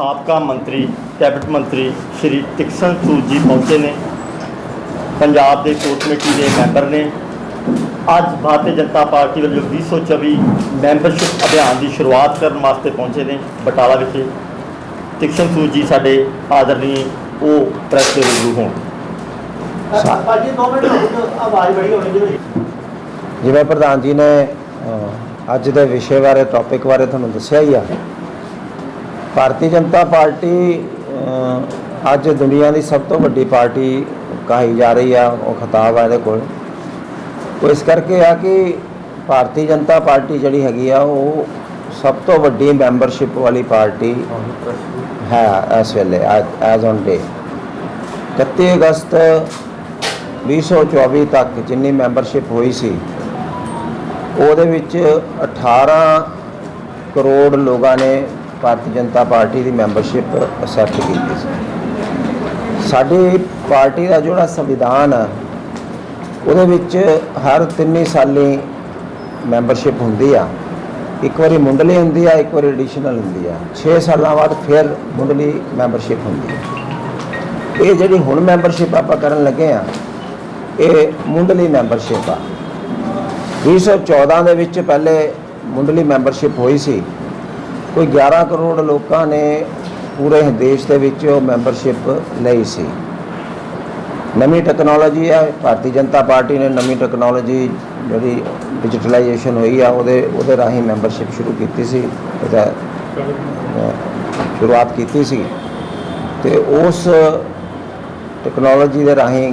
ਸਾਬਕਾ ਮੰਤਰੀ ਕੈਬਨਿਟ ਮੰਤਰੀ ਸ਼੍ਰੀ ਟਿਕਸਨ ਸੂਦ ਜੀ ਪਹੁੰਚੇ ਨੇ। ਪੰਜਾਬ ਦੇ ਕੋਰ ਕਮੇਟੀ ਦੇ ਮੈਂਬਰ ਨੇ। ਅੱਜ ਭਾਰਤੀ ਜਨਤਾ ਪਾਰਟੀ ਵੱਲੋਂ 2024 ਮੈਂਬਰਸ਼ਿਪ ਅਭਿਆਨ ਦੀ ਸ਼ੁਰੂਆਤ ਕਰਨ ਵਾਸਤੇ ਪਹੁੰਚੇ ਨੇ ਬਟਾਲਾ ਵਿਖੇ। ਟਿਕਸਨ ਸੂਦ ਜੀ ਸਾਡੇ ਆਦਰਨੀ ਉਹ ਪ੍ਰੈਸ ਦੇ ਰੂਬਰੂ ਹੋਣ। ਭਾਜੀ 2 ਮਿੰਟ ਰੁਕ ਜਾਓ ਆਵਾਜ਼ ਬੜੀ ਹੋਣੀ ਜੀ। ਜਿਵੇਂ ਪ੍ਰਧਾਨ ਜੀ ਨੇ ਅੱਜ ਦੇ ਵਿਸ਼ੇ ਬਾਰੇ ਟੌਪਿਕ ਬਾਰੇ ਤੁਹਾਨੂੰ ਦੱਸਿਆ ਹੀ ਆ ਭਾਰਤੀ ਜਨਤਾ ਪਾਰਟੀ ਅੱਜ ਦੁਨੀਆ ਦੀ ਸਭ ਤੋਂ ਵੱਡੀ ਪਾਰਟੀ ਕਹੀ ਜਾ ਰਹੀ ਆ, ਉਹ ਖਿਤਾਬ ਆ ਇਹਦੇ ਕੋਲ। ਉਹ ਇਸ ਕਰਕੇ ਆ ਕਿ ਭਾਰਤੀ ਜਨਤਾ ਪਾਰਟੀ ਜਿਹੜੀ ਹੈਗੀ ਆ, ਉਹ ਸਭ ਤੋਂ ਵੱਡੀ ਮੈਂਬਰਸ਼ਿਪ ਵਾਲੀ ਪਾਰਟੀ ਹੈ ਇਸ ਵੇਲੇ, ਐਜ਼ ਔਨ ਡੇ। 31 ਅਗਸਤ 2024 ਤੱਕ ਜਿੰਨੀ ਮੈਂਬਰਸ਼ਿਪ ਹੋਈ ਸੀ, ਉਹਦੇ ਵਿੱਚ 18 ਕਰੋੜ ਲੋਕਾਂ ਨੇ ਭਾਰਤੀ ਜਨਤਾ ਪਾਰਟੀ ਦੀ ਮੈਂਬਰਸ਼ਿਪ ਅਸੈਪਟ ਕੀਤੀ ਸੀ। ਸਾਡੀ ਪਾਰਟੀ ਦਾ ਜਿਹੜਾ ਸੰਵਿਧਾਨ ਆ, ਉਹਦੇ ਵਿੱਚ ਹਰ ਤਿੰਨੀ ਸਾਲੀ ਮੈਂਬਰਸ਼ਿਪ ਹੁੰਦੀ ਆ। ਇੱਕ ਵਾਰੀ ਮੁੰਡਲੀ ਹੁੰਦੀ ਆ, ਇੱਕ ਵਾਰੀ ਐਡੀਸ਼ਨਲ ਹੁੰਦੀ ਆ। 6 ਸਾਲਾਂ ਬਾਅਦ ਫਿਰ ਮੁੰਡਲੀ ਮੈਂਬਰਸ਼ਿਪ ਹੁੰਦੀ ਆ। ਇਹ ਜਿਹੜੀ ਹੁਣ ਮੈਂਬਰਸ਼ਿਪ ਆਪਾਂ ਕਰਨ ਲੱਗੇ ਆ, ਇਹ ਮੁੰਡਲੀ ਮੈਂਬਰਸ਼ਿਪ ਆ। 2014 ਦੇ ਵਿੱਚ ਪਹਿਲੇ ਮੁੰਡਲੀ ਮੈਂਬਰਸ਼ਿਪ ਹੋਈ ਸੀ। ਕੋਈ 11 ਕਰੋੜ ਲੋਕਾਂ ਨੇ ਪੂਰੇ ਦੇਸ਼ ਦੇ ਵਿੱਚ ਉਹ ਮੈਂਬਰਸ਼ਿਪ ਲਈ ਸੀ। ਨਵੀਂ ਟੈਕਨੋਲੋਜੀ ਹੈ, ਭਾਰਤੀ ਜਨਤਾ ਪਾਰਟੀ ਨੇ ਨਵੀਂ ਟੈਕਨੋਲੋਜੀ ਜਿਹੜੀ ਡਿਜੀਟਲਾਈਜੇਸ਼ਨ ਹੋਈ ਆ, ਉਹਦੇ ਉਹਦੇ ਰਾਹੀਂ ਮੈਂਬਰਸ਼ਿਪ ਸ਼ੁਰੂ ਕੀਤੀ ਸੀ ਇਹਦਾ ਸ਼ੁਰੂਆਤ ਕੀਤੀ ਸੀ। ਤੇ ਉਸ ਟੈਕਨੋਲੋਜੀ ਦੇ ਰਾਹੀਂ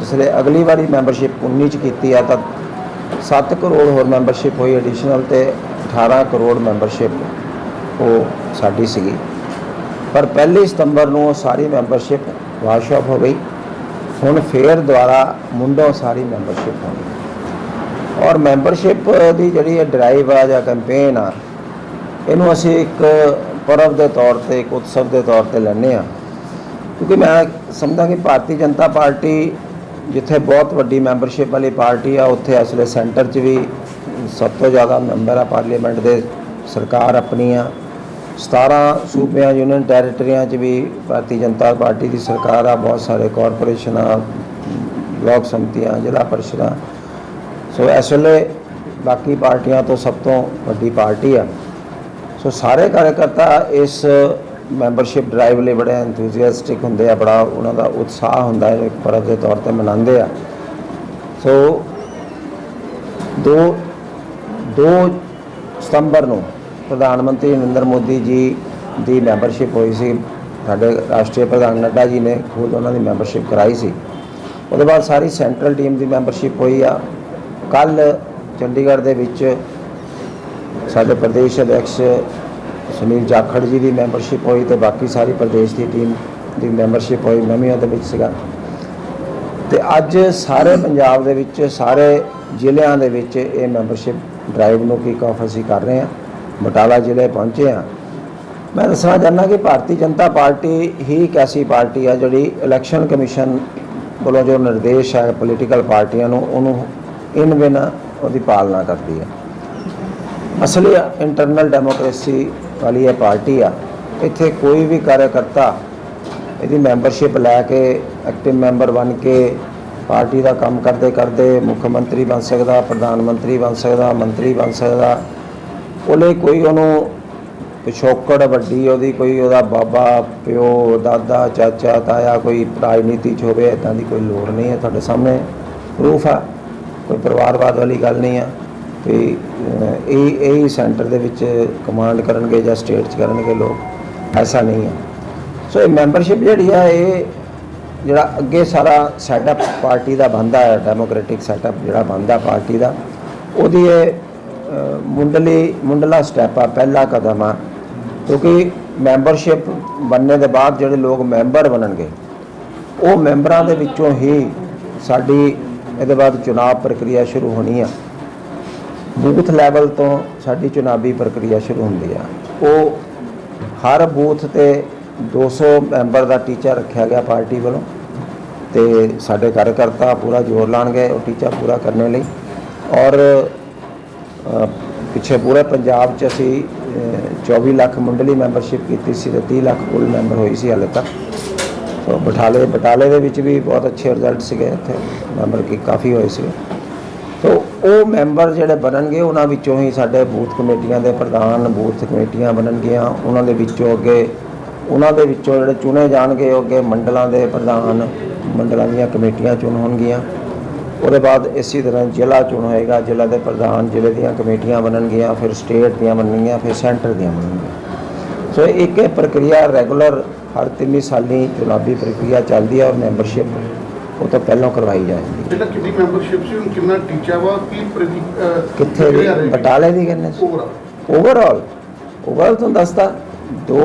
ਜਿਸਲੇ ਅਗਲੀ ਵਾਰੀ ਮੈਂਬਰਸ਼ਿਪ 19 ਚ ਕੀਤੀ ਆ, ਤਾਂ 7 ਕਰੋੜ ਹੋਰ ਮੈਂਬਰਸ਼ਿਪ ਹੋਈ, ਐਡੀਸ਼ਨਲ ਤੇ 18 ਕਰੋੜ ਮੈਂਬਰਸ਼ਿਪ ਉਹ ਸਾਡੀ ਸੀਗੀ। ਪਰ ਪਹਿਲੀ ਸਤੰਬਰ ਨੂੰ ਉਹ ਸਾਰੀ ਮੈਂਬਰਸ਼ਿਪ ਵਾਸ਼ ਆਫ ਹੋ ਗਈ। ਹੁਣ ਫੇਰ ਦੁਬਾਰਾ ਮੁੰਡੋ ਸਾਰੀ ਮੈਂਬਰਸ਼ਿਪ ਹੋ ਗਈ। ਔਰ ਮੈਂਬਰਸ਼ਿਪ ਦੀ ਜਿਹੜੀ ਇਹ ਡਰਾਈਵ ਆ ਜਾਂ ਕੈਂਪੇਨ ਆ, ਇਹਨੂੰ ਅਸੀਂ ਇੱਕ ਪਰਵ ਦੇ ਤੌਰ ਤੇ, ਇੱਕ ਉਤਸਵ ਦੇ ਤੌਰ ਤੇ ਲੈਂਦੇ ਆ ਕਿਉਂਕਿ ਮੈਂ ਸਮਝਦਾ ਕਿ ਭਾਰਤੀ ਜਨਤਾ ਪਾਰਟੀ ਜਿੱਥੇ ਬਹੁਤ ਵੱਡੀ ਮੈਂਬਰਸ਼ਿਪ ਵਾਲੀ ਪਾਰਟੀ ਆ, ਉੱਥੇ ਇਸ ਵੇਲੇ ਸੈਂਟਰ 'ਚ ਵੀ ਸਭ ਤੋਂ ਜ਼ਿਆਦਾ ਮੈਂਬਰ ਆ ਪਾਰਲੀਮੈਂਟ ਦੇ ਸਰਕਾਰ ਆਪਣੀ ਆ। 17 ਸੂਬਿਆਂ ਯੂਨੀਅਨ ਟੈਰੀਟਰੀਆਂ 'ਚ ਵੀ ਭਾਰਤੀ ਜਨਤਾ ਪਾਰਟੀ ਦੀ ਸਰਕਾਰ ਆ, ਬਹੁਤ ਸਾਰੇ ਕਾਰਪੋਰੇਸ਼ਨਾਂ ਬਲਾਕ ਸੰਮਤੀਆਂ, ਜ਼ਿਲ੍ਹਾ ਪਰਿਸ਼ਦਾਂ। ਸੋ ਇਸ ਵੇਲੇ ਬਾਕੀ ਪਾਰਟੀਆਂ ਤੋਂ ਸਭ ਤੋਂ ਵੱਡੀ ਪਾਰਟੀ ਆ। ਸੋ ਸਾਰੇ ਕਾਰਜਕਰਤਾ ਇਸ ਮੈਂਬਰਸ਼ਿਪ ਡਰਾਈਵ ਲਈ ਬੜੇ ਐਂਥੂਸੀਆਸਟਿਕ ਹੁੰਦੇ ਆ, ਬੜਾ ਉਹਨਾਂ ਦਾ ਉਤਸ਼ਾਹ ਹੁੰਦਾ ਹੈ, ਇੱਕ ਪਰਵ ਦੇ ਤੌਰ ਤੇ ਮਨਾਉਂਦੇ ਆ। ਸੋ ਦੋ 2 ਸਤੰਬਰ ਨੂੰ ਪ੍ਰਧਾਨ ਮੰਤਰੀ ਨਰਿੰਦਰ ਮੋਦੀ ਜੀ ਦੀ ਮੈਂਬਰਸ਼ਿਪ ਹੋਈ ਸੀ। ਸਾਡੇ ਰਾਸ਼ਟਰੀ ਪ੍ਰਧਾਨ ਨੱਡਾ ਜੀ ਨੇ ਖੁਦ ਉਹਨਾਂ ਦੀ ਮੈਂਬਰਸ਼ਿਪ ਕਰਾਈ ਸੀ। ਉਹਦੇ ਬਾਅਦ ਸਾਰੀ ਸੈਂਟਰਲ ਟੀਮ ਦੀ ਮੈਂਬਰਸ਼ਿਪ ਹੋਈ ਆ। ਕੱਲ ਚੰਡੀਗੜ੍ਹ ਦੇ ਵਿੱਚ ਸਾਡੇ ਪ੍ਰਦੇਸ਼ ਅਧਿਕਸ਼ ਸੁਨੀਲ ਜਾਖੜ ਜੀ ਦੀ ਮੈਂਬਰਸ਼ਿਪ ਹੋਈ ਤੇ ਬਾਕੀ ਸਾਰੀ ਪ੍ਰਦੇਸ਼ ਦੀ ਟੀਮ ਦੀ ਮੈਂਬਰਸ਼ਿਪ ਹੋਈ। ਮੈਂ ਵੀ ਉਹਦੇ ਵਿੱਚ ਸੀਗਾ। ਤੇ ਅੱਜ ਸਾਰੇ ਪੰਜਾਬ ਦੇ ਵਿੱਚ, ਸਾਰੇ ਜ਼ਿਲ੍ਹਿਆਂ ਦੇ ਵਿੱਚ ਇਹ ਮੈਂਬਰਸ਼ਿਪ ਡਰਾਈਵ ਨੂੰ ਕਿਕ ਆਫ ਅਸੀਂ ਕਰ ਰਹੇ ਹਾਂ। ਬਟਾਲਾ ਜ਼ਿਲ੍ਹੇ ਪਹੁੰਚੇ ਹਾਂ। ਮੈਂ ਦੱਸਣਾ ਚਾਹੁੰਦਾ ਕਿ ਭਾਰਤੀ ਜਨਤਾ ਪਾਰਟੀ ਹੀ ਇੱਕ ਐਸੀ ਪਾਰਟੀ ਆ ਜਿਹੜੀ ਇਲੈਕਸ਼ਨ ਕਮਿਸ਼ਨ ਵੱਲੋਂ ਜੋ ਨਿਰਦੇਸ਼ ਹੈ ਪੋਲੀਟੀਕਲ ਪਾਰਟੀਆਂ ਨੂੰ, ਉਹਨੂੰ ਇਨ ਬਿਨ ਉਹਦੀ ਪਾਲਣਾ ਕਰਦੀ ਹੈ। ਅਸਲੀ ਇੰਟਰਨਲ ਡੈਮੋਕ੍ਰੇਸੀ ਵਾਲੀ ਇਹ ਪਾਰਟੀ ਆ। ਇੱਥੇ ਕੋਈ ਵੀ ਕਾਰਜਕਰਤਾ ਇਹਦੀ ਮੈਂਬਰਸ਼ਿਪ ਲੈ ਕੇ ਐਕਟਿਵ ਮੈਂਬਰ ਬਣ ਕੇ ਪਾਰਟੀ ਦਾ ਕੰਮ ਕਰਦੇ ਕਰਦੇ ਮੁੱਖ ਮੰਤਰੀ ਬਣ ਸਕਦਾ, ਪ੍ਰਧਾਨ ਮੰਤਰੀ ਬਣ ਸਕਦਾ, ਮੰਤਰੀ ਬਣ ਸਕਦਾ ਉਹਨੇ ਕੋਈ ਉਹਨੂੰ ਪਿਛੋਕੜ ਵੱਡੀ, ਉਹਦੀ ਕੋਈ ਉਹਦਾ ਬਾਬਾ, ਪਿਓ, ਦਾਦਾ, ਚਾਚਾ, ਤਾਇਆ ਕੋਈ ਰਾਜਨੀਤੀ 'ਚ ਹੋਵੇ ਇਦਾਂ ਦੀ ਕੋਈ ਲੋੜ ਨਹੀਂ ਹੈ ਤੁਹਾਡੇ ਸਾਹਮਣੇ। ਪ੍ਰੂਫ ਆ, ਕੋਈ ਪਰਿਵਾਰਵਾਦ ਵਾਲੀ ਗੱਲ ਨਹੀਂ ਆ। ਤੇ ਇਹ ਇਹ ਸੈਂਟਰ ਦੇ ਵਿੱਚ ਕਮਾਂਡ ਕਰਨਗੇ ਜਾਂ ਸਟੇਟ 'ਚ ਕਰਨਗੇ ਲੋਕ, ਐਸਾ ਨਹੀਂ ਹੈ ਸੋ ਇਹ ਮੈਂਬਰਸ਼ਿਪ ਜਿਹੜੀ ਆ, ਇਹ ਜਿਹੜਾ ਅੱਗੇ ਸਾਰਾ ਸੈਟਅਪ ਪਾਰਟੀ ਦਾ ਬੰਦਾ ਹੈ ਡੈਮੋਕ੍ਰੈਟਿਕ ਸੈਟਅਪ ਜਿਹੜਾ ਬੰਦਾ ਪਾਰਟੀ ਦਾ, ਉਹਦੀ ਇਹ ਮੁੰਡਲੀ ਮੁੰਡਲਾ ਸਟੈਪ ਆ, ਪਹਿਲਾ ਕਦਮ ਆ। ਕਿਉਂਕਿ ਮੈਂਬਰਸ਼ਿਪ ਬਣਨੇ ਦੇ ਬਾਅਦ ਜਿਹੜੇ ਲੋਕ ਮੈਂਬਰ ਬਣਨਗੇ, ਉਹ ਮੈਂਬਰਾਂ ਦੇ ਵਿੱਚੋਂ ਹੀ ਸਾਡੀ ਇਹਦੇ ਬਾਅਦ ਚੁਣਾਵ ਪ੍ਰਕਿਰਿਆ ਸ਼ੁਰੂ ਹੋਣੀ ਆ। ਬੂਥ ਲੈਵਲ ਤੋਂ ਸਾਡੀ ਚੁਣਾਵੀ ਪ੍ਰਕਿਰਿਆ ਸ਼ੁਰੂ ਹੁੰਦੀ ਆ। ਉਹ ਹਰ ਬੂਥ ਤੇ 200 ਮੈਂਬਰ ਦਾ ਟੀਚਾ ਰੱਖਿਆ ਗਿਆ ਪਾਰਟੀ ਵੱਲੋਂ ਤੇ ਸਾਡੇ ਕਾਰਜਕਰਤਾ ਪੂਰਾ ਜ਼ੋਰ ਲਾਣਗੇ, ਉਹ ਟੀਚਾ ਪੂਰਾ ਕਰਨ ਲਈ। ਔਰ ਪਿੱਛੇ ਪੂਰੇ ਪੰਜਾਬ 'ਚ ਅਸੀਂ ਅਹ, 24 ਲੱਖ ਮੰਡਲੀ ਮੈਂਬਰਸ਼ਿਪ ਕੀਤੀ ਸੀ ਤੇ 30 ਲੱਖ ਕੁੱਲ ਮੈਂਬਰ ਹੋਈ ਸੀ ਹਾਲੇ ਤੱਕ। ਸੋ ਬਟਾਲੇ ਬਟਾਲੇ ਦੇ ਵਿੱਚ ਵੀ ਬਹੁਤ ਅੱਛੇ ਰਿਜ਼ਲਟ ਸੀਗੇ ਇੱਥੇ ਮੈਂਬਰ ਕੀ ਕਾਫੀ ਹੋਏ ਸੀ ਤੋ ਉਹ ਮੈਂਬਰ ਜਿਹੜੇ ਬਣਨਗੇ ਉਹਨਾਂ ਵਿੱਚੋਂ ਹੀ ਸਾਡੇ ਬੂਥ ਕਮੇਟੀਆਂ ਦੇ ਪ੍ਰਧਾਨ ਬੂਥ ਕਮੇਟੀਆਂ ਬਣਨਗੀਆਂ। ਉਹਨਾਂ ਦੇ ਵਿੱਚੋਂ ਅੱਗੇ ਉਹਨਾਂ ਦੇ ਵਿੱਚੋਂ ਜਿਹੜੇ ਚੁਣੇ ਜਾਣਗੇ ਉਹ ਅੱਗੇ ਮੰਡਲਾਂ ਦੇ ਪ੍ਰਧਾਨ ਮੰਡਲਾਂ ਦੀਆਂ ਕਮੇਟੀਆਂ ਚੁਣ ਹੋਣਗੀਆਂ ਉਹਦੇ ਬਾਅਦ ਇਸੇ ਤਰ੍ਹਾਂ ਜ਼ਿਲ੍ਹਾ ਚੁਣ ਹੋਏਗਾ ਜ਼ਿਲ੍ਹਾ ਦੇ ਪ੍ਰਧਾਨ ਜ਼ਿਲ੍ਹੇ ਦੀਆਂ ਕਮੇਟੀਆਂ ਬਣਨਗੀਆਂ ਫਿਰ ਸਟੇਟ ਦੀਆਂ ਬਣਨਗੀਆਂ ਫਿਰ ਸੈਂਟਰ ਦੀਆਂ ਬਣਨਗੀਆਂ। ਸੋ ਇੱਕ ਇਹ ਪ੍ਰਕਿਰਿਆ ਰੈਗੂਲਰ ਹਰ ਤਿੰਨ ਸਾਲੀ ਚੁਣਾਵੀ ਪ੍ਰਕਿਰਿਆ ਚੱਲਦੀ ਹੈ ਔਰ ਮੈਂਬਰਸ਼ਿਪ ਉਹ ਤੋਂ ਪਹਿਲਾਂ ਕਰਵਾਈ ਜਾਂਦੀ ਹੈ ਜਿਹੜਾ ਕਿੰਨੀ ਮੈਂਬਰਸ਼ਿਪ ਸੀ? ਹੁਣ ਕਿੰਨਾ ਟੀਚਾ ਵਾ? ਕੀ ਕਿੱਥੇ ਦੀ? ਬਟਾਲੇ ਦੀ ਕਹਿੰਦੇ। ਓਵਰਆਲ ਓਵਰਆਲ ਤੁਹਾਨੂੰ ਦੱਸਦਾ 2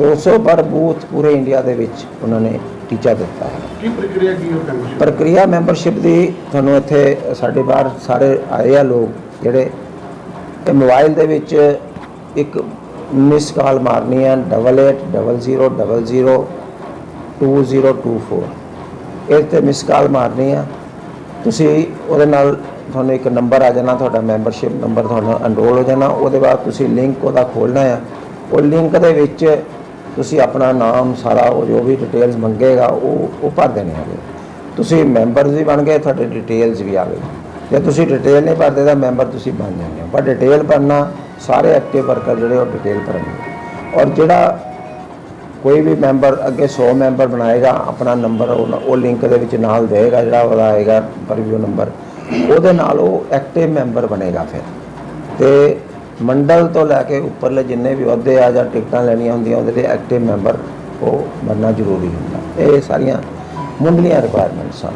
200 ਪਰ ਬੂਥ ਪੂਰੇ ਇੰਡੀਆ ਦੇ ਵਿੱਚ ਉਹਨਾਂ ਨੇ ਟੀਚਾ ਦਿੱਤਾ ਹੈ। ਕੀ ਪ੍ਰਕਿਰਿਆ ਕੀ ਹੈ ਮੈਂਬਰਸ਼ਿਪ ਪ੍ਰਕਿਰਿਆ ਮੈਂਬਰਸ਼ਿਪ ਦੀ ਤੁਹਾਨੂੰ ਇੱਥੇ ਸਾਡੇ ਬਾਹਰ ਸਾਰੇ ਆਏ ਆ ਲੋਕ ਜਿਹੜੇ ਇਹ ਮੋਬਾਈਲ ਦੇ ਵਿੱਚ ਇੱਕ ਮਿਸ ਕਾਲ ਮਾਰਨੀ ਹੈ 8800002024 ਇਹ ਤੇ ਮਿਸ ਕਾਲ ਮਾਰਨੀ ਆ। ਤੁਸੀਂ ਉਹਦੇ ਨਾਲ ਤੁਹਾਨੂੰ ਇੱਕ ਨੰਬਰ ਆ ਜਾਣਾ, ਤੁਹਾਡਾ ਮੈਂਬਰਸ਼ਿਪ ਨੰਬਰ ਤੁਹਾਨੂੰ ਅਨਰੋਲ ਹੋ ਜਾਣਾ। ਉਹਦੇ ਬਾਅਦ ਤੁਸੀਂ ਲਿੰਕ ਉਹਦਾ ਖੋਲਣਾ ਆ। ਉਹ ਲਿੰਕ ਦੇ ਵਿੱਚ ਤੁਸੀਂ ਆਪਣਾ ਨਾਮ, ਸਾਰਾ ਉਹ ਜੋ ਵੀ ਡਿਟੇਲਸ ਮੰਗੇਗਾ, ਉਹ ਉਹ ਭਰ ਦੇਣੇ ਹੈਗੇ। ਤੁਸੀਂ ਮੈਂਬਰਸ ਵੀ ਬਣ ਗਏ, ਤੁਹਾਡੇ ਡਿਟੇਲਸ ਵੀ ਆ ਗਏ। ਜੇ ਤੁਸੀਂ ਡਿਟੇਲ ਨਹੀਂ ਭਰਦੇ, ਤਾਂ ਮੈਂਬਰ ਤੁਸੀਂ ਬਣ ਜਾਂਦੇ ਹੋ। ਪਰ ਡਿਟੇਲ ਭਰਨਾ, ਸਾਰੇ ਐਕਟਿਵ ਵਰਕਰ ਜਿਹੜੇ ਉਹ ਡਿਟੇਲ ਭਰਨਗੇ। ਔਰ ਜਿਹੜਾ ਕੋਈ ਵੀ ਮੈਂਬਰ ਅੱਗੇ 100 ਮੈਂਬਰ ਬਣਾਏਗਾ, ਆਪਣਾ ਨੰਬਰ ਉਹ ਲਿੰਕ ਦੇ ਵਿੱਚ ਨਾਲ ਦੇਗਾ ਜਿਹੜਾ ਉਹਦਾ ਆਏਗਾ ਪਰਵਿਊ ਨੰਬਰ ਉਹਦੇ ਨਾਲ ਉਹ ਐਕਟਿਵ ਮੈਂਬਰ ਬਣੇਗਾ ਫਿਰ। ਤੇ ਮੰਡਲ ਤੋਂ ਲੈ ਕੇ ਉੱਪਰਲੇ ਜਿੰਨੇ ਵੀ ਅਹੁਦੇ ਆ ਜਾਂ ਟਿਕਟਾਂ ਲੈਣੀਆਂ ਹੁੰਦੀਆਂ ਉਹਦੇ ਲਈ ਐਕਟਿਵ ਮੈਂਬਰ ਉਹ ਬਣਨਾ ਜ਼ਰੂਰੀ ਹੁੰਦਾ। ਇਹ ਸਾਰੀਆਂ ਮੁੱਢਲੀਆਂ ਰਿਕੁਆਇਰਮੈਂਟਸ ਹਨ।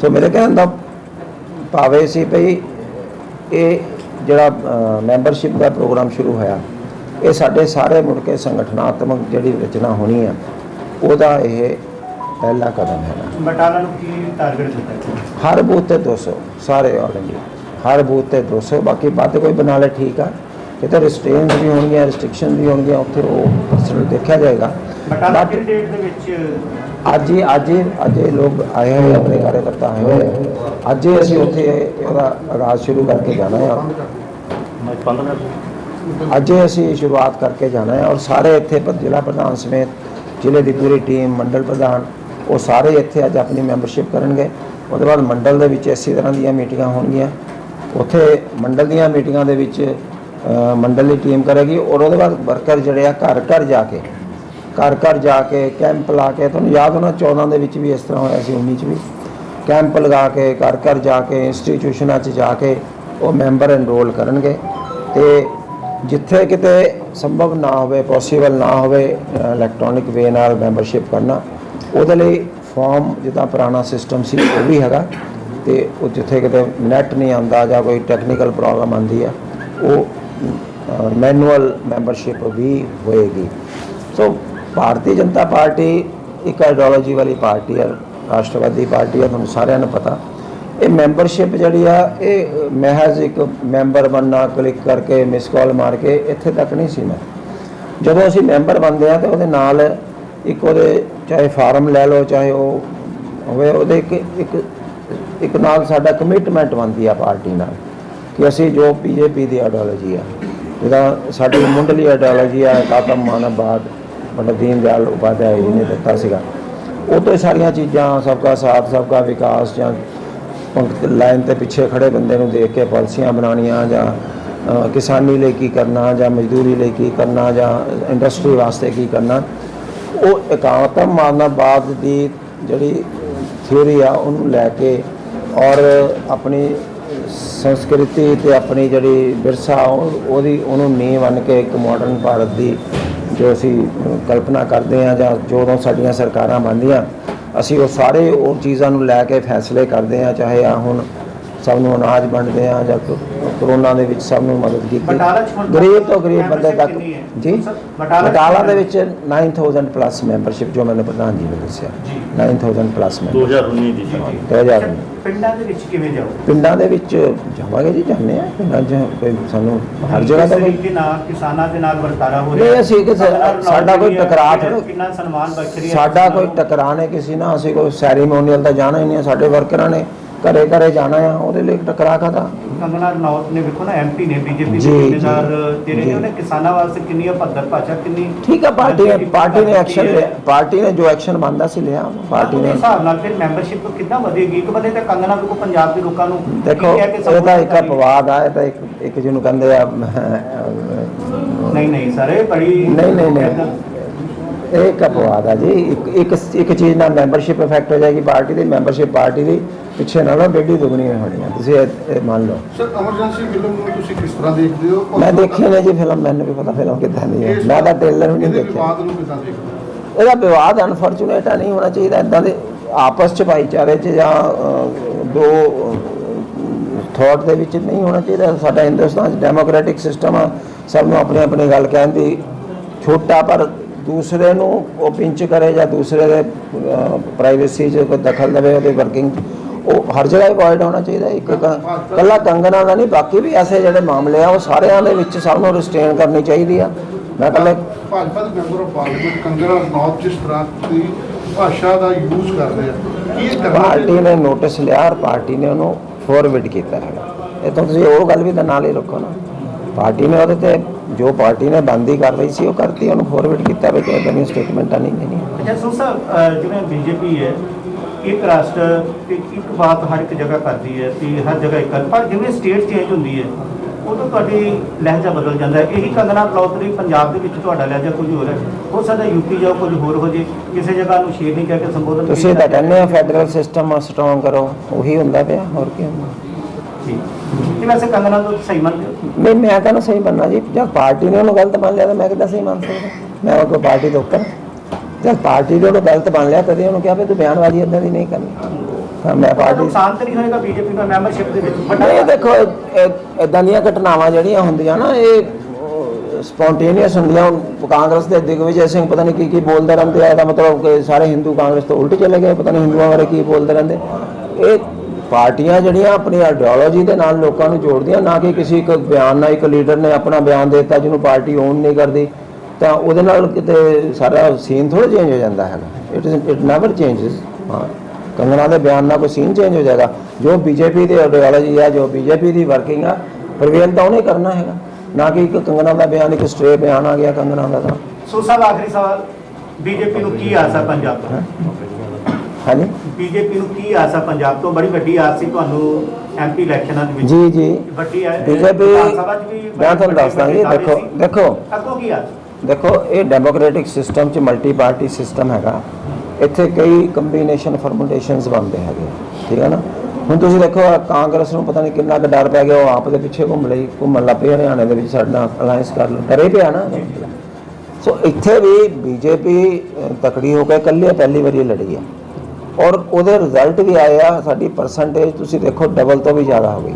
ਸੋ ਮੇਰੇ ਕਹਿਣ ਦਾ ਭਾਵੇਂ ਸੀ ਭਈ ਇਹ ਜਿਹੜਾ ਮੈਂਬਰਸ਼ਿਪ ਦਾ ਪ੍ਰੋਗਰਾਮ ਸ਼ੁਰੂ ਹੋਇਆ ਇਹ ਸਾਡੇ ਸਾਰੇ ਮੁੜ ਕੇ ਸੰਗਠਨਾਤਮਕ ਜਿਹੜੀ ਰਚਨਾ ਹੋਣੀ ਹੈ ਉਹਦਾ ਇਹ ਪਹਿਲਾ ਕਦਮ ਹੈਗਾ। ਬਟਾਲਾ ਨੂੰ ਕੀ ਟਾਰਗੇਟ ਦਿੱਤਾ ਹੈ ਹਰ ਬੂਥ ਤੇ 200 ਸਾਰੇ ਆਲ ਇੰਡੀਆ ਹਰ ਬੂਥ ਤੇ 200 ਬਾਕੀ ਵੱਧ ਕੋਈ ਬਣਾ ਲੈ ਠੀਕ ਆ। ਕਿਤੇ ਰਿਸਟ੍ਰੇਨਸ ਵੀ ਹੋਣਗੀਆਂ ਰਿਸਟ੍ਰਿਕਸ਼ਨ ਵੀ ਹੋਣਗੀਆਂ ਉੱਥੇ ਉਹ ਪਰਸਨਲ ਦੇਖਿਆ ਜਾਏਗਾ। ਬਟਾਲਾ ਕਿਹੜੀ ਡੇਟ ਦੇ ਵਿੱਚ? ਅੱਜ ਹੀ ਅੱਜ ਹੀ ਅੱਜ ਇਹ ਲੋਕ ਆਏ ਹੋਏ ਆਪਣੇ ਕਾਰਜਕਰਤਾ ਆਏ ਹੋਏ। ਅੱਜ ਹੀ ਅਸੀਂ ਉੱਥੇ ਉਹਦਾ ਆਗਾਜ਼ ਸ਼ੁਰੂ ਕਰਕੇ ਜਾਣਾ ਹੈ ਮੈਂ 15 ਅੱਜ ਹੀ ਅਸੀਂ ਸ਼ੁਰੂਆਤ ਕਰਕੇ ਜਾਣਾ ਹੈ ਔਰ ਸਾਰੇ ਇੱਥੇ ਜ਼ਿਲ੍ਹਾ ਪ੍ਰਧਾਨ ਸਮੇਤ ਜ਼ਿਲ੍ਹੇ ਦੀ ਪੂਰੀ ਟੀਮ ਮੰਡਲ ਪ੍ਰਧਾਨ ਉਹ ਸਾਰੇ ਇੱਥੇ ਅੱਜ ਆਪਣੀ ਮੈਂਬਰਸ਼ਿਪ ਕਰਨਗੇ। ਉਹਦੇ ਬਾਅਦ ਮੰਡਲ ਦੇ ਵਿੱਚ ਇਸੇ ਤਰ੍ਹਾਂ ਦੀਆਂ ਮੀਟਿੰਗਾਂ ਹੋਣਗੀਆਂ। ਉੱਥੇ ਮੰਡਲ ਦੀਆਂ ਮੀਟਿੰਗਾਂ ਦੇ ਵਿੱਚ ਮੰਡਲ ਦੀ ਟੀਮ ਕਰੇਗੀ ਔਰ ਉਹਦੇ ਬਾਅਦ ਵਰਕਰ ਜਿਹੜੇ ਆ ਘਰ ਘਰ ਜਾ ਕੇ, ਘਰ ਘਰ ਜਾ ਕੇ ਕੈਂਪ ਲਾ ਕੇ, ਤੁਹਾਨੂੰ ਯਾਦ ਹੋਣਾ 14 ਦੇ ਵਿੱਚ ਵੀ ਇਸ ਤਰ੍ਹਾਂ ਹੋਇਆ ਸੀ 19 ਚ ਵੀ। ਕੈਂਪ ਲਗਾ ਕੇ, ਘਰ ਘਰ ਜਾ ਕੇ ਇੰਸਟੀਟਿਊਸ਼ਨਾਂ 'ਚ ਜਾ ਕੇ ਉਹ ਮੈਂਬਰ ਐਨਰੋਲ ਕਰਨਗੇ ਤੇ ਜਿੱਥੇ ਕਿਤੇ ਸੰਭਵ ਨਾ ਹੋਵੇ ਪੋਸੀਬਲ ਨਾ ਹੋਵੇ ਇਲੈਕਟ੍ਰੋਨਿਕ ਵੇ ਨਾਲ ਮੈਂਬਰਸ਼ਿਪ ਕਰਨਾ, ਉਹਦੇ ਲਈ ਫਾਰਮ ਜਿੱਦਾਂ ਪੁਰਾਣਾ ਸਿਸਟਮ ਸੀ, ਉਹ ਵੀ ਹੈਗਾ। ਤੇ ਉਹ ਜਿੱਥੇ ਕਿਤੇ ਨੈਟ ਨਹੀਂ ਆਉਂਦਾ ਜਾਂ ਕੋਈ ਟੈਕਨੀਕਲ ਪ੍ਰੋਬਲਮ ਆਉਂਦੀ ਆ, ਉਹ ਮੈਨੂਅਲ ਮੈਂਬਰਸ਼ਿਪ ਵੀ ਹੋਏਗੀ। ਸੋ ਭਾਰਤੀ ਜਨਤਾ ਪਾਰਟੀ ਇੱਕ ਆਈਡੀਓਲੋਜੀ ਵਾਲੀ ਪਾਰਟੀ ਹੈ ਰਾਸ਼ਟਰਵਾਦੀ ਪਾਰਟੀ ਹੈ ਤੁਹਾਨੂੰ ਸਾਰਿਆਂ ਨੂੰ ਪਤਾ। ਇਹ ਮੈਂਬਰਸ਼ਿਪ ਜਿਹੜੀ ਆ, ਇਹ ਮਹਿਜ਼ ਇੱਕ ਮੈਂਬਰ ਬਣਨਾ ਕਲਿੱਕ ਕਰਕੇ ਮਿਸ ਕਾਲ ਮਾਰ ਕੇ ਇੱਥੇ ਤੱਕ ਨਹੀਂ ਸੀ ਮੈਂ। ਜਦੋਂ ਅਸੀਂ ਮੈਂਬਰ ਬਣਦੇ ਆ ਤੇ ਉਹਦੇ ਨਾਲ ਇੱਕ ਉਹਦੇ ਚਾਹੇ ਫਾਰਮ ਲੈ ਲਓ, ਚਾਹੇ ਉਹ ਹੋਵੇ, ਉਹਦੇ ਇੱਕ ਇੱਕ ਇੱਕ ਨਾਲ ਸਾਡਾ ਕਮਿਟਮੈਂਟ ਬਣਦੀ ਆ ਪਾਰਟੀ ਨਾਲ ਕਿ ਅਸੀਂ ਜੋ ਬੀਜੇਪੀ ਦੀ ਆਈਡੀਓਲੋਜੀ ਆ ਜਿਹਦਾ ਸਾਡੀ ਮੁੰਡਲੀ ਆਈਡੀਓਲੋਜੀ ਆ, ਕਾਤਮ ਮਾਨਵਵਾਦ ਪੰਡਤ ਦੀਨ ਦਿਆਲ ਉਪਾਧਿਆਏ ਜੀ ਨੇ ਦਿੱਤਾ ਸੀਗਾ। ਉਹ ਤੋਂ ਸਾਰੀਆਂ ਚੀਜ਼ਾਂ ਸਭ ਸਬਕਾ ਸਾਥ ਸਭ ਸਬਕਾ ਵਿਕਾਸ ਜਾਂ ਲਾਈਨ ਤੇ ਪਿੱਛੇ ਖੜੇ ਬੰਦੇ ਨੂੰ ਦੇਖ ਕੇ ਪਾਲਿਸੀਆਂ ਬਣਾਉਣੀਆਂ ਜਾਂ ਕਿਸਾਨੀ ਲਈ ਕੀ ਕਰਨਾ ਜਾਂ ਮਜ਼ਦੂਰੀ ਲਈ ਕੀ ਕਰਨਾ ਜਾਂ ਇੰਡਸਟਰੀ ਵਾਸਤੇ ਕੀ ਕਰਨਾ, ਉਹ ਇਕਾਤਮ ਮਾਨਵਵਾਦ ਦੀ ਜਿਹੜੀ ਥਿਊਰੀ ਆ, ਉਹਨੂੰ ਲੈ ਕੇ ਔਰ ਆਪਣੀ ਸੰਸਕ੍ਰਿਤੀ ਤੇ ਆਪਣੀ ਜਿਹੜੀ ਵਿਰਸਾ ਉਹ- ਉਹਦੀ, ਉਹਨੂੰ ਨੀਂਹ ਬਣ ਕੇ ਇੱਕ ਮਾਡਰਨ ਭਾਰਤ ਦੀ ਜੋ ਅਸੀਂ ਕਲਪਨਾ ਕਰਦੇ ਹਾਂ ਜਾਂ ਜਦੋਂ ਸਾਡੀਆਂ ਸਰਕਾਰਾਂ ਬਣਦੀਆਂ, ਅਸੀਂ ਉਹ ਸਾਰੇ ਉਹ ਚੀਜ਼ਾਂ ਨੂੰ ਲੈ ਕੇ ਫੈਸਲੇ ਕਰਦੇ ਹਾਂ, ਚਾਹੇ ਆ ਹੁਣ ਸਭ ਨੂੰ ਅਨਾਜ ਵੰਡਦੇ ਆ ਜਾਂ ਕਰੋਨਾ ਦੇ ਵਿੱਚ ਸਭ ਨੂੰ ਮਦਦ ਕੀਤੀ। ਗਰੀਬ ਤੋਂ ਗਰੀਬ ਬੰਦੇ ਤੱਕ? ਜੀ? ਬਟਾਲਾ ਦੇ ਵਿੱਚ 9000 ਪਲੱਸ ਮੈਂਬਰਸ਼ਿਪ ਜੋ ਮੈਨੂੰ ਪ੍ਰਧਾਨ ਜੀ ਨੇ ਦੱਸਿਆ। ਜੀ। 9000 ਪਲੱਸ ਮੈਂਬਰ 2019 ਦੀ ਸੀ 2000 ਪਿੰਡਾਂ ਦੇ ਵਿੱਚ ਕਿਵੇਂ ਜਾਓ? ਪਿੰਡਾਂ ਦੇ ਵਿੱਚ ਜਾਵਾਂਗੇ ਜੀ ਜਾਂਦੇ ਆ ਪਿੰਡਾਂ 'ਚ ਕੋਈ ਸਾਨੂੰ ਹਰ ਜਗ੍ਹਾ ਕਿਸ ਤਾਂ ਕੋਈ ਤਰੀਕੇ ਨਾਲ ਕਿਸਾਨਾਂ ਦੇ ਨਾਲ ਵਰਤਾਰਾ ਹੋ ਨਹੀਂ, ਅਸੀਂ ਕਿਸੇ- ਸਾਡਾ ਸਾਡਾ ਕੋਈ ਟਕਰਾਅ ਥੋੜ੍ਹਾ- ਕਿੰਨਾ ਸਨਮਾਨ ਬਖਸ਼ ਰਹੀ ਹੈ ਸਾਡਾ ਕੋਈ ਨੂੰ। ਟਕਰਾਣੇ ਕਿਸੇ ਨਾਲ ਅਸੀਂ ਕੋਈ ਸੈਰੀਮੋਨੀਅਲ ਤਾਂ ਜਾਣਾ ਹੀ ਨਹੀਂ। ਸਾਡੇ ਵਰਕਰਾਂ ਨੇ। ਘਰੇ ਘਰੇ ਜਾਣਾ ਆ ਉਹਦੇ ਲਈ ਟਕਰਾ ਖਾਦਾ ਕੰਗਨਾ ਰਣੌਤ ਨੇ ਵੇਖੋ ਨਾ ਐਮਪੀ ਨੇ ਬੀਜੇਪੀ ਦੇ ਜ਼ਿੰਮੇਦਾਰ ਜਿਹੜੇ। ਨੇ ਉਹਨੇ ਕਿਸਾਨਾਂ ਵਾਸਤੇ ਕਿੰਨੀ ਭੱਦਰ ਭਾਸ਼ਾ ਕਿੰਨੀ ਠੀਕ ਆ ਪਾਰਟੀ ਨੇ ਪਾਰਟੀ ਨੇ ਐਕਸ਼ਨ। ਲਿਆ ਪਾਰਟੀ ਨੇ ਜੋ ਐਕਸ਼ਨ ਬੰਦਾ ਸੀ ਲਿਆ ਪਾਰਟੀ ਨੇ ਹਿਸਾਬ ਨਾਲ ਫਿਰ ਮੈਂਬਰਸ਼ਿਪ ਕਿੱਦਾਂ ਵਧੇਗੀ ਇੱਕ ਬੰਦੇ ਤਾਂ ਕੰਗਨਾ ਕੋ ਪੰਜਾਬ ਦੇ ਲੋਕਾਂ ਨੂੰ ਦੇਖੋ ਇਹ ਤਾਂ ਇੱਕ। ਅਪਵਾਦ ਆ ਇਹ ਤਾਂ ਇੱਕ ਇੱਕ ਜਿਹਨੂੰ ਕਹਿੰਦੇ ਆ ਨਹੀਂ ਨਹੀਂ ਸਰ ਇਹ ਬੜੀ ਨਹੀਂ ਨਹੀਂ ਨਹੀਂ ਇਹ ਇੱਕ ਅਪਵਾਦ ਆ ਜੀ। ਇੱਕ ਇੱਕ ਇੱਕ ਚੀਜ਼ ਨਾਲ ਮੈਂਬਰਸ਼ਿਪ ਇਫੈਕਟ ਹੋ ਜਾਏਗੀ ਪਾਰਟੀ ਦੀ ਮੈਂਬਰਸ਼ਿਪ ਪਾਰਟੀ ਦੀ। ਪਿੱਛੇ ਨਾਲੋਂ ਡੇਢੀ ਦੁਗਣੀ ਹੋਣੀ ਆ ਤੁਸੀਂ ਇਹ ਮੰਨ ਲਓ। ਸਰ ਐਮਰਜੈਂਸੀ ਫਿਲਮ ਨੂੰ ਤੁਸੀਂ ਕਿਸ ਤਰ੍ਹਾਂ ਦੇਖਦੇ ਹੋ? ਮੈਂ ਦੇਖੀ ਨੇ ਜੀ ਫਿਲਮ ਮੈਨੂੰ ਵੀ ਪਤਾ ਫਿਲਮ ਕਿੱਦਾਂ ਦੀ ਹੈ। ਮੈਂ ਤਾਂ ਟ੍ਰੇਲਰ ਵੀ ਨਹੀਂ ਦੇਖਿਆ। ਇਹਦਾ ਵਿਵਾਦ ਅਨਫੋਰਚੂਨੇਟ ਨਹੀਂ ਹੋਣਾ ਚਾਹੀਦਾ ਇਦਾਂ ਦੇ ਆਪਸ ਚ ਭਾਈਚਾਰੇ ਚ ਜਾਂ ਦੋ ਥਾਟ ਦੇ ਵਿੱਚ ਨਹੀਂ ਹੋਣਾ ਚਾਹੀਦਾ। ਸਾਡਾ ਹਿੰਦੁਸਤਾਨ ਚ ਡੈਮੋਕ੍ਰੈਟਿਕ ਸਿਸਟਮ ਆ। ਸਭ ਨੂੰ ਆਪਣੀ ਆਪਣੀ ਗੱਲ ਕਹਿਣ ਦੀ ਛੋਟਾ ਪਰ ਦੂਸਰੇ ਨੂੰ ਉਹ ਪਿੰਚ ਕਰੇ ਜਾਂ ਦੂਸਰੇ ਦੇ ਪ੍ਰਾਈਵੇਸੀ 'ਚ ਕੋਈ ਦਖਲ ਦੇਵੇ ਉਹਦੇ ਵਰਕਿੰਗ ਉਹ ਹਰ ਜਗ੍ਹਾ ਅਵੋਇਡ ਹੋਣਾ ਚਾਹੀਦਾ ਇੱਕ ਕੱਲਾ ਕੰਗਨਾ ਦਾ ਨਹੀਂ ਬਾਕੀ ਵੀ ਐਸੇ ਜਿਹੜੇ ਮਾਮਲੇ ਆ ਉਹ ਸਾਰਿਆਂ ਦੇ ਵਿੱਚ ਸਭ ਨੂੰ ਰਿਸਟ੍ਰੇਨ ਕਰਨੀ ਚਾਹੀਦੀ ਆ। ਮੈਂ ਕੱਲੇ ਭਾਜਪਾ ਦੇ member of parliament Kangana Ranaut ਜਿਸ ਤਰ੍ਹਾਂ ਦੀ ਭਾਸ਼ਾ ਦਾ ਯੂਜ਼ ਕਰ ਰਹੇ ਆ ਕੀ ਪਾਰਟੀ ਨੇ ਨੋਟਿਸ ਲਿਆ ਔਰ ਪਾਰਟੀ ਨੇ ਉਹਨੂੰ ਫੋਰਵਰਡ ਕੀਤਾ ਹੈਗਾ। ਇਹ ਤਾਂ ਤੁਸੀਂ ਉਹ ਗੱਲ ਵੀ ਤਾਂ ਨਾਲ ਹੀ ਰੱਖੋ ਨਾ। ਪਾਰਟੀ ਨੇ ਉਹਦੇ ਤੇ ਜੋ ਪਾਰਟੀ ਨੇ ਬੰਦੀ ਕਰ ਰਹੀ ਸੀ ਉਹ ਕਰਤੀ ਉਹਨੂੰ ਫੋਰਵਰਡ ਕੀਤਾ ਵੀ ਕਿ ਇਦਾਂ ਦੀਆਂ ਸਟੇਟਮੈਂਟਾਂ ਨਹੀਂ ਦੇਣੀਆਂ ਅੱਛਾ ਸੋ ਸਾਹਿਬ ਜਿਵੇਂ ਬੀਜੇਪੀ ਹੈ ਇੱਕ ਰਾਸ਼ਟਰ ਤੇ ਇੱਕ ਬਾਤ ਹਰ ਇੱਕ ਜਗ੍ਹਾ ਕਰਦੀ ਹੈ ਕਿ ਹਰ ਜਗ੍ਹਾ ਇੱਕ ਪਰ ਜਿਵੇਂ ਸਟੇਟ ਚੇਂਜ ਹੁੰਦੀ ਹੈ ਉਦੋਂ ਤੁਹਾਡੀ ਲਹਿਜਾ ਬਦਲ ਜਾਂਦਾ ਹੈ। ਇਹੀ ਕੰਗਨਾ ਰਣੌਤ ਪੰਜਾਬ ਦੇ ਵਿੱਚ ਤੁਹਾਡਾ ਲਹਿਜਾ ਕੁਝ ਹੋਰ ਹੈ। ਹੋ ਸਕਦਾ ਯੂਪੀ ਜਾਓ ਕੁਝ ਹੋਰ ਹੋ ਜੇ ਕਿਸੇ ਜਗ੍ਹਾ ਨੂੰ ਸ਼ੇਰ ਨਹੀਂ ਕਹਿ ਕੇ ਸੰਬੋਧਨ ਤੁਸੀਂ ਤਾਂ ਕਹਿੰਦੇ ਆ ਫੈਡਰਲ ਸਿਸਟਮ ਸਟਰੋਂਗ ਕਰੋ ਉਹੀ ਹੁੰਦਾ ਪਿਆ ਹੋਰ ਕੀ ਹੁੰਦਾ? ਠੀਕ। ਇਹ ਵੈਸੇ ਕੰਗਨਾ ਤੋਂ ਸਹੀ ਮੰਨਦੇ ਹੋ? ਨਹੀਂ ਮੈਂ ਕਹਿੰਦਾ ਸਹੀ ਬੰਨਾ ਜੀ। ਜਦ ਪਾਰਟੀ ਨੇ ਉਹਨੂੰ ਗਲਤ ਮੰਨ ਲਿਆ ਤਾਂ ਮੈਂ ਕਿੱਦਾਂ ਸਹੀ ਮੰਨ ਸਕਦਾ? ਮੈਂ ਉਹ ਕੋਈ ਪਾਰਟੀ ਤੋਂ ਉੱਪਰ। ਜਦ ਪਾਰਟੀ ਨੇ ਉਹਨੂੰ ਗਲਤ ਮੰਨ ਲਿਆ ਕਦੇ ਉਹਨੂੰ ਕਿਹਾ ਵੀ ਤੂੰ ਬਿਆਨਬਾਜ਼ੀ ਇਦਾਂ ਦੀ ਨਹੀਂ ਕਰਨੀ। ਤਾਂ ਮੈਂ ਤੁਹਾਡਾ ਪਾਰਟੀ ਨੁਕਸਾਨ ਤਾਂ ਨਹੀਂ ਹੋਏਗਾ ਬੀਜੇਪੀ ਦਾ ਮੈਂਬਰਸ਼ਿਪ ਦੇ ਵਿੱਚ? ਵੱਡਾ ਨਹੀਂ ਦੇਖੋ ਇਦਾਂ ਦੀਆਂ ਘਟਨਾਵਾਂ ਜਿਹੜੀਆਂ ਹੁੰਦੀਆਂ ਨਾ ਇਹ ਸਪੌਂਟੇਨੀਅਸ ਹੁੰਦੀਆਂ। ਹੁਣ ਕਾਂਗਰਸ ਦੇ ਦਿਗਵਿਜੇ ਸਿੰਘ ਪਤਾ ਨਹੀਂ ਕੀ ਕੀ ਬੋਲਦੇ ਰਹਿੰਦੇ ਆ ਇਹਦਾ ਮਤਲਬ ਕਿ ਸਾਰੇ ਹਿੰਦੂ ਕਾਂਗਰਸ ਤੋਂ ਉਲਟ ਚਲੇ ਗਏ। ਪਤਾ ਨਹੀਂ ਹਿੰਦੂਆਂ ਬਾਰੇ ਕੀ ਬੋਲਦੇ ਰਹਿੰਦੇ। ਇਹ ਪਾਰਟੀਆਂ ਜਿਹੜੀਆਂ ਆਪਣੀ ਆਈਡੀਓਲੋਜੀ ਦੇ ਨਾਲ ਲੋਕਾਂ ਨੂੰ ਜੋੜਦੀਆਂ ਨਾ ਕਿ ਕਿਸੇ ਇੱਕ ਬਿਆਨ ਨਾਲ ਇੱਕ ਲੀਡਰ ਨੇ ਆਪਣਾ ਬਿਆਨ ਦੇ ਦਿੱਤਾ ਜਿਹਨੂੰ ਪਾਰਟੀ ਓਨ ਨਹੀਂ ਕਰਦੀ ਤਾਂ ਉਹਦੇ ਨਾਲ ਕਿਤੇ ਸਾਰਾ ਸੀਨ ਥੋੜਾ ਚੇਂਜ ਹੋ ਜਾਂਦਾ ਹੈਗਾ it is it never changes ਹਾਂ। ਕੰਗਨਾ ਦੇ ਬਿਆਨ ਨਾਲ ਕੋਈ ਸੀਨ ਚੇਂਜ ਹੋ ਜਾਏਗਾ। ਜੋ ਬੀਜੇਪੀ ਦੀ ਆਈਡੀਓਲੋਜੀ ਹੈ ਜੋ ਬੀਜੇਪੀ ਦੀ ਵਰਕਿੰਗ ਆ ਪ੍ਰਵੇਲ ਤਾਂ ਉਹਨੇ ਕਰਨਾ ਹੈਗਾ। ਨਾ ਕਿ ਇੱਕ ਕੰਗਨਾ ਦਾ ਬਿਆਨ ਇੱਕ ਸਟ੍ਰੇ ਬਿਆਨ ਆ ਗਿਆ ਕੰਗਨਾ ਦਾ ਤਾਂ। ਸੋ ਸਾਹਿਬ ਆਖਰੀ ਸਵਾਲ ਬੀਜੇਪੀ ਨੂੰ ਕੀ ਆਸ ਹੈ ਪੰਜਾਬ ਤੋਂ? ਹਾਂਜੀ। ਬੀਜੇਪੀ ਨੂੰ ਕੀ ਆਸ ਹੈ ਪੰਜਾਬ ਤੋਂ ਬੜੀ ਵੱਡੀ ਆਸ ਸੀ ਤੁਹਾਨੂੰ ਐਮਪੀ ਇਲੈਕਸ਼ਨਾਂ ਦੇ ਵਿੱਚ। ਜੀ ਜੀ। ਵੱਡੀ ਹੈ ਬੀਜੇਪੀ ਮੈਂ ਤੁਹਾਨੂੰ ਦੱਸਦਾ ਜੀ ਦੇਖੋ। ਦੇਖੋ। ਅੱਗੋਂ ਕੀ ਆਸ? ਦੇਖੋ ਇਹ ਡੈਮੋਕ੍ਰੈਟਿਕ ਸਿਸਟਮ ਚ ਮਲਟੀ ਪਾਰਟੀ ਸਿਸਟਮ ਹੈਗਾ। ਇੱਥੇ ਕਈ ਕੰਬੀਨੇਸ਼ਨ ਫਾਰਮੂਲੇਸ਼ਨਸ ਬਣਦੇ ਹੈਗੇ ਠੀਕ ਹੈ ਨਾ? ਹੁਣ ਤੁਸੀਂ ਦੇਖੋ ਆਹ ਕਾਂਗਰਸ ਨੂੰ ਪਤਾ ਨਹੀਂ ਕਿੰਨਾ ਕੁ ਡਰ ਪੈ ਗਿਆ ਉਹ ਆਪ ਦੇ ਪਿੱਛੇ ਘੁੰਮ ਲਈ ਘੁੰਮਣ ਲੱਗ ਪਈ ਹਰਿਆਣੇ ਦੇ ਵਿੱਚ ਸਾਡਾ ਅਲਾਈਅੰਸ ਕਰ ਲਓ। ਡਰੇ ਪਿਆ ਨਾ। ਸੋ ਇੱਥੇ ਵੀ ਬੀਜੇਪੀ ਤਕੜੀ ਹੋ ਕੇ ਇਕੱਲੇ ਪਹਿਲੀ ਵਾਰੀ ਲੜੀ ਹੈ ਔਰ ਉਹਦੇ ਰਿਜ਼ਲਟ ਵੀ ਆਏ ਆ, ਸਾਡੀ ਪਰਸੈਂਟੇਜ ਤੁਸੀਂ ਦੇਖੋ ਡਬਲ ਤੋਂ ਵੀ ਜ਼ਿਆਦਾ ਹੋ ਗਈ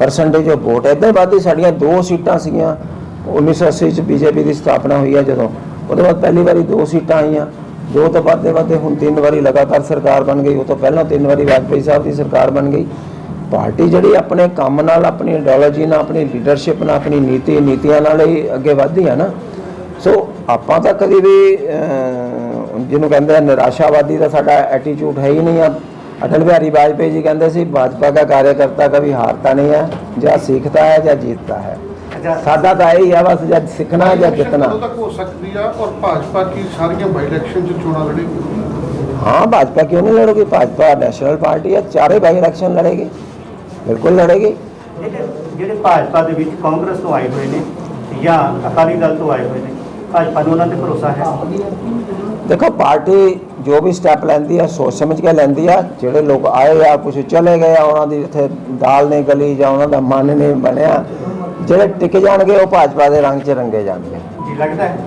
ਪਰਸੈਂਟੇਜ ਆਫ ਵੋਟ ਇੱਦਾਂ ਵੱਧਦੀ ਸਾਡੀਆਂ ਦੋ ਸੀਟਾਂ ਸੀਗੀਆਂ। 1980 ਚ ਬੀਜੇਪੀ ਦੀ ਸਥਾਪਨਾ ਹੋਈ ਹੈ ਜਦੋਂ। ਉਹਦੇ ਬਾਅਦ ਪਹਿਲੀ ਵਾਰੀ ਦੋ ਸੀਟਾਂ ਆਈਆਂ। ਦੋ ਤੋਂ ਵੱਧਦੇ ਵੱਧਦੇ ਹੁਣ ਤਿੰਨ ਵਾਰੀ ਲਗਾਤਾਰ ਸਰਕਾਰ ਬਣ ਗਈ। ਉਹ ਤੋਂ ਪਹਿਲਾਂ ਤਿੰਨ ਵਾਰੀ ਵਾਜਪੇਈ ਸਾਹਿਬ ਦੀ ਸਰਕਾਰ ਬਣ ਗਈ। ਪਾਰਟੀ ਜਿਹੜੀ ਆਪਣੇ ਕੰਮ ਨਾਲ, ਆਪਣੀ ਆਈਡੀਓਲੋਜੀ ਨਾਲ, ਆਪਣੀ ਲੀਡਰਸ਼ਿਪ ਨਾਲ, ਆਪਣੀ ਨੀਤੀ ਨੀਤੀਆਂ ਨਾਲ ਹੀ ਅੱਗੇ ਵਧਦੀ ਹੈ ਨਾ। ਸੋ ਆਪਾਂ ਤਾਂ ਕਦੀ ਵੀ ਜਿਹਨੂੰ ਕਹਿੰਦੇ ਆ ਨਿਰਾਸ਼ਾਵਾਦੀ ਦਾ ਸਾਡਾ ਐਟੀਟਿਊਡ ਹੈ ਹੀ ਨਹੀਂ ਆ। अटल बिहारी वाजपेयी जी कहते सी भाजपा का कार्यकर्ता कभी हारता नहीं है या सीखता है या जीतता है ਸਾਡਾ ਤਾਂ ਇਹ ਹੀ ਆ ਬਸ ਜਦ ਸਿੱਖਣਾ ਜਾਂ ਜਿੱਤਣਾ। ਹਾਂ ਭਾਜਪਾ ਕਿਉਂ ਨਹੀਂ ਲੜੋਗੀ? ਭਾਜਪਾ ਨੈਸ਼ਨਲ ਪਾਰਟੀ ਆ ਚਾਰੇ ਬਾਈ ਇਲੈਕਸ਼ਨ ਲੜੇਗੀ। ਬਿਲਕੁਲ ਲੜੇਗੀ। ਜਿਹੜੇ ਭਾਜਪਾ ਦੇ ਵਿੱਚ ਕਾਂਗਰਸ ਤੋਂ ਆਏ ਹੋਏ ਨੇ ਜਾਂ ਅਕਾਲੀ ਦਲ ਤੋਂ ਆਏ ਹੋਏ ਨੇ ਭਾਜਪਾ ਨੂੰ ਉਹਨਾਂ ਤੇ ਭਰੋਸਾ ਹੈ? ਦੇਖੋ ਪਾਰਟੀ ਜੋ ਵੀ ਸਟੈਪ ਲੈਂਦੀ ਆ ਸੋਚ ਸਮਝ ਕੇ ਲੈਂਦੀ ਆ। ਜਿਹੜੇ ਲੋਕ ਆਏ ਆ ਕੁਝ ਚਲੇ ਗਏ ਆ ਉਹਨਾਂ ਦੀ ਇੱਥੇ ਦਾਲ ਨਹੀਂ ਗਲੀ ਜਾਂ ਉਹਨਾਂ ਦਾ ਮਨ ਨਹੀਂ ਬਣਿਆ। ਜਿਹੜੇ ਟਿਕ ਜਾਣਗੇ ਉਹ ਭਾਜਪਾ ਦੇ ਰੰਗ 'ਚ ਰੰਗੇ ਜਾਣਗੇ। ਜੀ ਲੱਗਦਾ ਹੈ?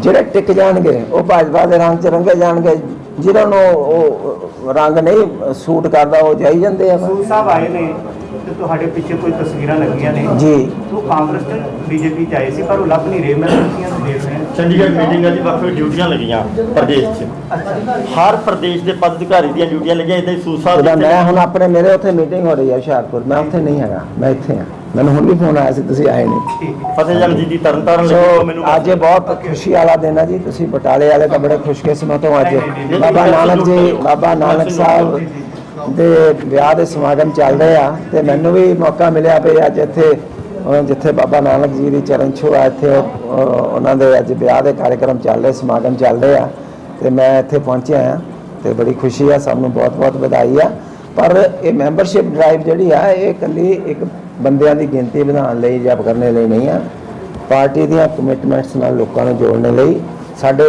ਜਿਹੜੇ ਟਿਕ ਜਾਣਗੇ ਉਹ ਭਾਜਪਾ ਦੇ ਰੰਗ 'ਚ ਰੰਗੇ ਜਾਣਗੇ। ਜਿਹਨਾਂ ਨੂੰ ਉਹ ਰੰਗ ਨਹੀਂ ਸੂਟ ਕਰਦਾ ਉਹ ਜਾਈ ਜਾਂਦੇ ਆ। ਸੂਰ ਸਾਹਿਬ ਆਏ ਨੇ ਤੇ ਤੁਹਾਡੇ ਪਿੱਛੇ ਕੋਈ ਤਸਵੀਰਾਂ ਲੱਗੀਆਂ ਨੇ? ਜੀ। ਉਹ ਕਾਂਗਰਸ ਤੇ ਬੀਜੇਪੀ ਚ ਆਏ ਸੀ ਪਰ ਉਹ ਲੱਭ ਨਹੀਂ ਰਹੇ। ਮੈਂ ਤੁਸੀਂ ਦੇਖ ਰਹੇ। ਚੰਡੀਗੜ੍ਹ ਮੀਟਿੰਗ ਆ ਜੀ ਵੱਖ ਵੱਖ ਡਿਊਟੀਆਂ ਲੱਗੀਆਂ ਪ੍ਰਦੇਸ਼ 'ਚ। ਹਰ ਪ੍ਰਦੇਸ਼ ਦੇ ਪਦ ਅਧਿਕਾਰੀ ਦੀਆਂ ਡਿਊਟੀਆਂ ਲੱਗੀਆਂ ਇਦਾਂ ਹੀ ਸੂਸਾ ਉਹਦਾ ਮੈਂ ਹੁਣ ਆਪਣੇ ਮੇਰੇ ਉੱਥੇ ਮੀਟਿੰਗ ਹੋ ਰਹੀ ਹੈ ਹੁਸ਼ਿਆਰਪੁਰ ਮੈਂ ਉੱਥੇ ਨਹੀਂ ਹੈਗਾ ਮੈਂ ਇੱਥੇ ਹਾਂ। ਮੈਨੂੰ ਹੁਣ ਵੀ ਫੋਨ ਆਇਆ ਸੀ ਤੁਸੀਂ ਆਏ ਨਹੀਂ। ਠੀਕ ਹੈ ਫਤਿਹ ਜੰਗ ਜੀ ਦੀ ਤਰਨਤਾਰਨ ਉਹ ਮੈਨੂੰ ਅੱਜ ਇਹ ਬਹੁਤ ਖੁਸ਼ੀ ਵਾਲਾ ਦਿਨ ਹੈ ਜੀ ਤੁਸੀਂ ਬਟਾਲੇ ਵਾਲੇ ਤਾਂ ਬੜੇ ਖੁਸ਼ਕਿਸਮਤ ਹੋ ਅੱਜ। ਬਾਬਾ ਨਾਨਕ ਜੀ ਬਾਬਾ ਨਾਨਕ ਸਾਹਿਬ ਦੇ ਵਿਆਹ ਦੇ ਸਮਾਗਮ ਚੱਲ ਰਹੇ ਆ ਤੇ ਮੈਨੂੰ ਵੀ ਮੌਕਾ ਮਿਲਿਆ ਵੀ ਅੱਜ ਇੱਥੇ ਜਿੱਥੇ ਬਾਬਾ ਨਾਨਕ ਜੀ ਦੀ ਚਰਨ ਛੋਹ ਆ, ਇੱਥੇ ਉਹਨਾਂ ਦੇ ਅੱਜ ਵਿਆਹ ਦੇ ਕਾਰਜਕ੍ਰਮ ਚੱਲ ਰਹੇ, ਸਮਾਗਮ ਚੱਲ ਰਹੇ ਆ। ਤੇ ਮੈਂ ਇੱਥੇ ਪਹੁੰਚਿਆ ਆ ਤੇ ਬੜੀ ਖੁਸ਼ੀ ਆ, ਸਭ ਨੂੰ ਬਹੁਤ ਬਹੁਤ ਵਧਾਈ ਆ। ਪਰ ਇਹ ਮੈਂਬਰਸ਼ਿਪ ਡਰਾਈਵ ਜਿਹੜੀ ਆ, ਇਹ ਇਕੱਲੀ ਇੱਕ ਬੰਦਿਆਂ ਦੀ ਗਿਣਤੀ ਵਧਾਉਣ ਲਈ ਜਾਂ ਕਰਨੇ ਲਈ ਨਹੀਂ ਆ। ਪਾਰਟੀ ਦੀਆਂ ਕਮਿਟਮੈਂਟਸ ਨਾਲ ਲੋਕਾਂ ਨੂੰ ਜੋੜਨ ਲਈ ਸਾਡੇ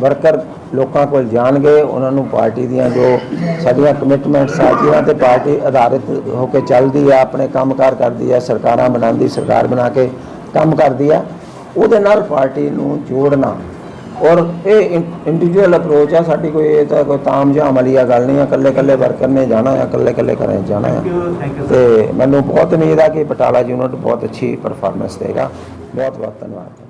ਵਰਕਰ ਲੋਕਾਂ ਕੋਲ ਜਾਣਗੇ, ਉਹਨਾਂ ਨੂੰ ਪਾਰਟੀ ਦੀਆਂ ਜੋ ਸਾਡੀਆਂ ਕਮਿਟਮੈਂਟਸ ਆ, ਜਿਨ੍ਹਾਂ ਤੇ ਪਾਰਟੀ ਆਧਾਰਿਤ ਹੋ ਕੇ ਚੱਲਦੀ ਆ, ਆਪਣੇ ਕੰਮਕਾਰ ਕਰਦੀ ਆ, ਸਰਕਾਰਾਂ ਬਣਾਉਂਦੀ, ਸਰਕਾਰ ਬਣਾ ਕੇ ਕੰਮ ਕਰਦੀ ਆ, ਉਹਦੇ ਨਾਲ ਪਾਰਟੀ ਨੂੰ ਜੋੜਨਾ। ਔਰ ਇਹ ਇੰਡੀਵਿਜੂਅਲ ਅਪਰੋਚ ਆ, ਸਾਡੀ ਕੋਈ ਇਹ ਤਾਂ ਕੋਈ ਤਾਮਝਾਮ ਵਾਲੀ ਆ ਗੱਲ ਨਹੀਂ ਆ ਇਕੱਲੇ ਇਕੱਲੇ ਵਰਕਰ ਨੇ ਜਾਣਾ ਆ ਇਕੱਲੇ ਇਕੱਲੇ ਘਰਾਂ 'ਚ ਜਾਣਾ ਆ। ਥੈਂਕ ਤੇ ਮੈਨੂੰ ਬਹੁਤ ਉਮੀਦ ਆ ਕਿ ਬਟਾਲਾ ਯੂਨਿਟ ਬਹੁਤ ਅੱਛੀ ਪਰਫਾਰਮੈਂਸ ਦੇਗਾ। ਬਹੁਤ ਬਹੁਤ ਧੰਨਵਾਦ।